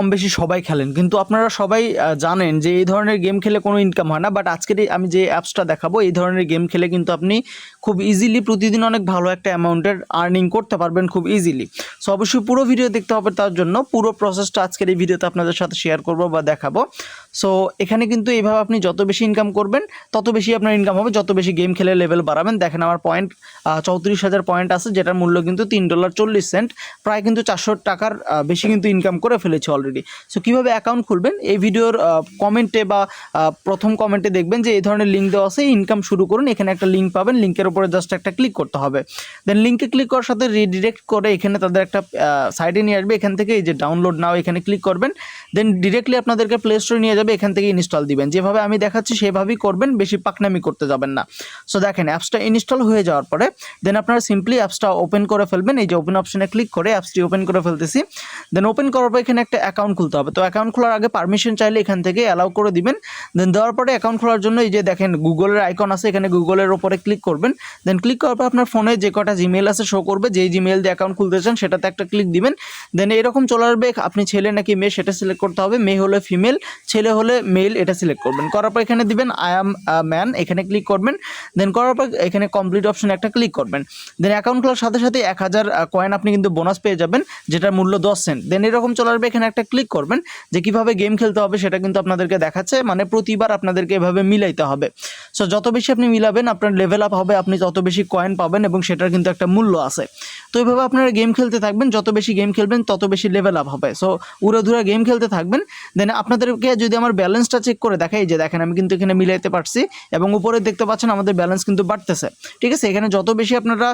কম বেশি সবাই খেলেন। কিন্তু আপনারা সবাই জানেন যে এই ধরনের গেম খেলে কোনো ইনকাম হয় না বাট আজকের আমি যে অ্যাপসটা দেখাবো, এই ধরনের গেম খেলে কিন্তু আপনি খুব ইজিলি প্রতিদিন অনেক ভালো একটা অ্যামাউন্টের আর্নিং করতে পারবেন খুব ইজিলি সো অবশ্যই পুরো ভিডিও দেখতে হবে তার জন্য। পুরো প্রসেসটা আজকের এই ভিডিওতে আপনাদের সাথে শেয়ার করব বা দেখাবো। সো এখানে কিন্তু এইভাবে আপনি যত বেশি ইনকাম করবেন, তত বেশি আপনার ইনকাম হবে, যত বেশি গেম খেলে লেভেল বাড়াবেন। দেখেন আমার পয়েন্ট চৌত্রিশ হাজার পয়েন্ট আছে, যেটার মূল্য কিন্তু তিন ডলার চল্লিশ সেন্ট প্রায় কিন্তু চারশো টাকার বেশি কিন্তু ইনকাম করে ফেলেছে অলরেডি সো কীভাবে অ্যাকাউন্ট খুলবেন? এই ভিডিওর কমেন্টে বা প্রথম কমেন্টে দেখবেন যে এই ধরনের লিঙ্ক দেওয়া আছে ইনকাম শুরু করুন, এখানে একটা লিঙ্ক পাবেন লিঙ্কের উপরে জাস্ট একটা ক্লিক করতে হবে। দেন লিঙ্কে ক্লিক করার সাথে রিডিরেক্ট করে এখানে তাদের একটা সাইডে নিয়ে আসবে, এখান থেকে এই যে ডাউনলোড নাও এখানে ক্লিক করবেন। দেন ডিরেক্টলি আপনাদেরকে প্লে স্টোরে নিয়ে যাবে, এখান থেকে ইনস্টল দিবেন। যেভাবে আমি দেখাচ্ছি সেভাবেই করবেন, বেশি পাকনামি করতে যাবেন না। সো দেখেন অ্যাপসটা ইনস্টল হয়ে যাওয়ার পরে দেন আপনারা সিম্পলি অ্যাপসটা ওপেন করে ফেলবেন। এই যে ওপেন অপশনে ক্লিক করে অ্যাপসটি ওপেন করে ফেলতেছি। দেন ওপেন করার পর এখানে একটা খুলতে হবে। তো অ্যাকাউন্ট খোলার আগে পারমিশন চাইলে এখান থেকে অ্যালাউ করে দিবেন। দেন দেওয়ার পরে অ্যাকাউন্ট খোলার জন্য এই যে দেখেন গুগলের আইকন আছে, এখানে গুগলের ওপরে ক্লিক করবেন। দেন ক্লিক করার পর আপনার ফোনে যে কটা জিমেল আছে শো করবে। যেই জিমেল দিয়ে অ্যাকাউন্ট খুলতে চান সেটাতে একটা ক্লিক দিবেন। দেন এরকম চলে আসবে, আপনি ছেলে নাকি মেয়ে সেটা সিলেক্ট করতে হবে। মেয়ে হলে ফিমেল ছেলে হলে মেল এটা সিলেক্ট করবেন। করার পর এখানে দিবেন আই অ্যাম ম্যান এখানে ক্লিক করবেন। দেন করার পর এখানে কমপ্লিট অপশনে একটা ক্লিক করবেন। দেন অ্যাকাউন্ট খোলার সাথে সাথে এক হাজার কয়েন আপনি কিন্তু বোনাস পেয়ে যাবেন, যেটার মূল্য দশ সেন্ট দেন এরকম চলে আসবে, এখানে একটা ক্লিক করবেন যে কীভাবে গেম খেলতে হবে সেটা কিন্তু আপনাদেরকে দেখাচ্ছে মানে প্রতিবার আপনাদেরকে এভাবে মিলাইতে হবে। সো যত বেশি আপনি মিলাবেন, আপনার লেভেল আপ হবে, আপনি তত বেশি কয়েন পাবেন এবং সেটার কিন্তু একটা মূল্য আছে। তো এভাবে আপনারা গেম খেলতে থাকবেন, যত বেশি গেম খেলবেন, তত বেশি লেভেল আপ হবে। সো উড়াধুরা গেম খেলতে থাকবেন দেন আপনাদেরকে যদি আমার ব্যালেন্সটা চেক করে দেখাই যে দেখেন আমি কিন্তু এখানে মিলাইতে পারছি এবং উপরে দেখতে পাচ্ছেন আমাদের ব্যালেন্স কিন্তু বাড়তেছে। ঠিক আছে? এখানে যত বেশি আপনারা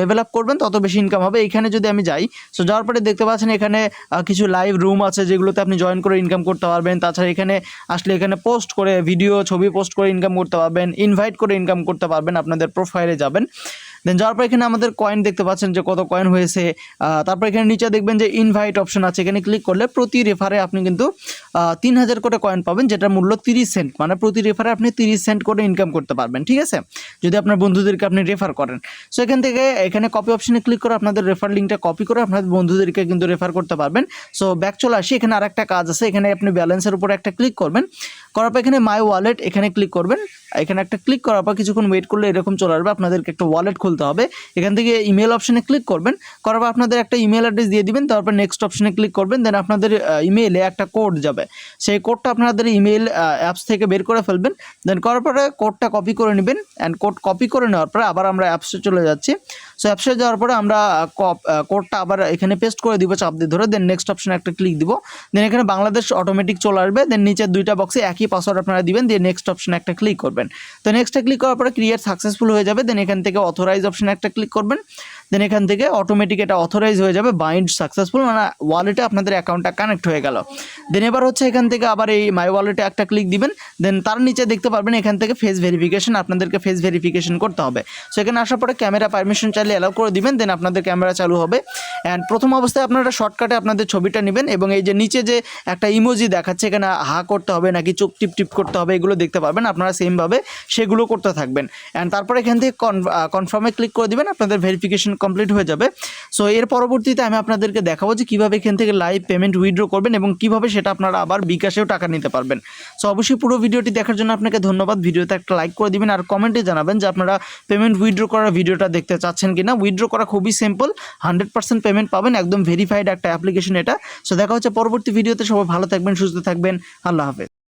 লেভেল আপ করবেন, তত বেশি ইনকাম হবে। এখানে যদি আমি যাই সো যাওয়ার পরে দেখতে পাচ্ছেন এখানে কিছু লাইভ রুম আছে। যেগুলোতে আপনি জয়েন করে ইনকাম করতে পারবেন। তাছাড়া এখানে আসলে এখানে পোস্ট করে ভিডিও ছবি পোস্ট করে ইনকাম করতে পারবেন ইনভাইট করে ইনকাম করতে পারবেন, আপনাদের প্রোফাইলে যাবেন। দেন যাওয়ার পর এখানে আমাদের কয়েন দেখতে পাচ্ছেন যে কত কয়েন হয়েছে তারপর এখানে নিচে দেখবেন যে ইনভাইট অপশন আছে। এখানে ক্লিক করলে প্রতি রেফারে আপনি কিন্তু তিন হাজার করে কয়েন পাবেন, যেটার মূল্য তিরিশ সেন্ট মানে প্রতি রেফারে আপনি তিরিশ সেন্ট করে ইনকাম করতে পারবেন, ঠিক আছে? যদি আপনার বন্ধুদেরকে আপনি রেফার করেন। সো এখান থেকে এখানে কপি অপশনে ক্লিক করে আপনাদের রেফার লিঙ্কটা কপি করে আপনাদের বন্ধুদেরকে কিন্তু রেফার করতে পারবেন। সো ব্যাক চলে আসি। এখানে আরেকটা কাজ আছে। এখানে আপনি ব্যালেন্সের উপরে একটা ক্লিক করবেন। করার পর এখানে মাই ওয়ালেট এখানে ক্লিক করবেন। এখানে একটা ক্লিক করার পর কিছুক্ষণ ওয়েট করলে এরকম চলে আসবে। আপনাদেরকে একটা ওয়ালেট খুলতে হবে। এখান থেকে ইমেল অপশানে ক্লিক করবেন। করার পর আপনাদের একটা ইমেল অ্যাড্রেস দিয়ে দিবেন, তারপর নেক্সট অপশানে ক্লিক করবেন দেন আপনাদের ইমেইলে একটা কোড যাবে। সেই কোডটা আপনাদের ইমেল অ্যাপস থেকে বের করে ফেলবেন। দেন করার পরে কোডটা কপি করে নেবেন। অ্যান্ড কোড কপি করে নেওয়ার পরে আবার আমরা অ্যাপসে চলে যাচ্ছি। সো অ্যাপসে যাওয়ার পরে আমরা কোডটা আবার এখানে পেস্ট করে দিব চাপ দিয়ে ধরে দেন নেক্সট অপশানে একটা ক্লিক দিব। দেন এখানে বাংলাদেশ অটোমেটিক চলে আসবে দেন নিচের দুইটা বক্সে একই পাসওয়ার্ড আপনারা দিবেন, দিয়ে নেক্সট অপশানে একটা ক্লিক করবেন। তো নেক্সটে ক্লিক করার পরে ক্রিয়েট সাকসেসফুল হয়ে যাবে দেন এখান থেকে অথরাইজ অপশানে একটা ক্লিক করবেন। দেন এখান থেকে অটোমেটিক এটা অথরাইজ হয়ে যাবে বাইন্ড সাকসেসফুল মানে ওয়ালেটে আপনাদের অ্যাকাউন্টটা কানেক্ট হয়ে গেল। দেন এবার হচ্ছে এখান থেকে আবার এই মাই ওয়ালেটে একটা ক্লিক দিবেন দেন তার নিচে দেখতে পারবেন এখান থেকে ফেস ভেরিফিকেশন আপনাদেরকে ফেস ভেরিফিকেশন করতে হবে। সো এখানে আসার পরে ক্যামেরা পারমিশন চাইলে অ্যালাউ করে দিবেন দেন আপনাদের ক্যামেরা চালু হবে। অ্যান্ড প্রথম অবস্থায় আপনারা শর্টকাটে আপনাদের ছবিটা নেবেন, এবং এই যে নিচে যে একটা ইমোজি দেখাচ্ছে, এখানে হা করতে হবে, নাকি চোখ টিপ টিপ করতে হবে, এগুলো দেখতে পারবেন, আপনারা সেমভাবে সেগুলো করতে থাকবেন। অ্যান্ড তারপরে এখান থেকে কনফার্মে ক্লিক করে দিবেন, আপনাদের ভেরিফিকেশন কমপ্লিট হয়ে যাবে। সো এর পরবর্তীতে আমি আপনাদেরকে দেখাবো যে কীভাবে এখান থেকে লাইভ পেমেন্ট উইথড্র করবেন এবং কীভাবে সেটা আপনারা আবার বিকাশেও টাকা নিতে পারবেন। সো অবশ্যই পুরো ভিডিওটি দেখার জন্য আপনাকে ধন্যবাদ। ভিডিওতে একটা লাইক করে দিবেন আর কমেন্টে জানাবেন যে আপনারা পেমেন্ট উইথড্র করার ভিডিওটা দেখতে চাচ্ছেন কিনা। উইথড্র করা খুবই সিম্পল হান্ড্রেড পার্সেন্ট পেমেন্ট পাবেন, একদম ভেরিফাইড একটা অ্যাপ্লিকেশন এটা। সো দেখা হচ্ছে পরবর্তী ভিডিওতে। সবাই ভালো থাকবেন, সুস্থ থাকবেন। আল্লাহ হাফেজ।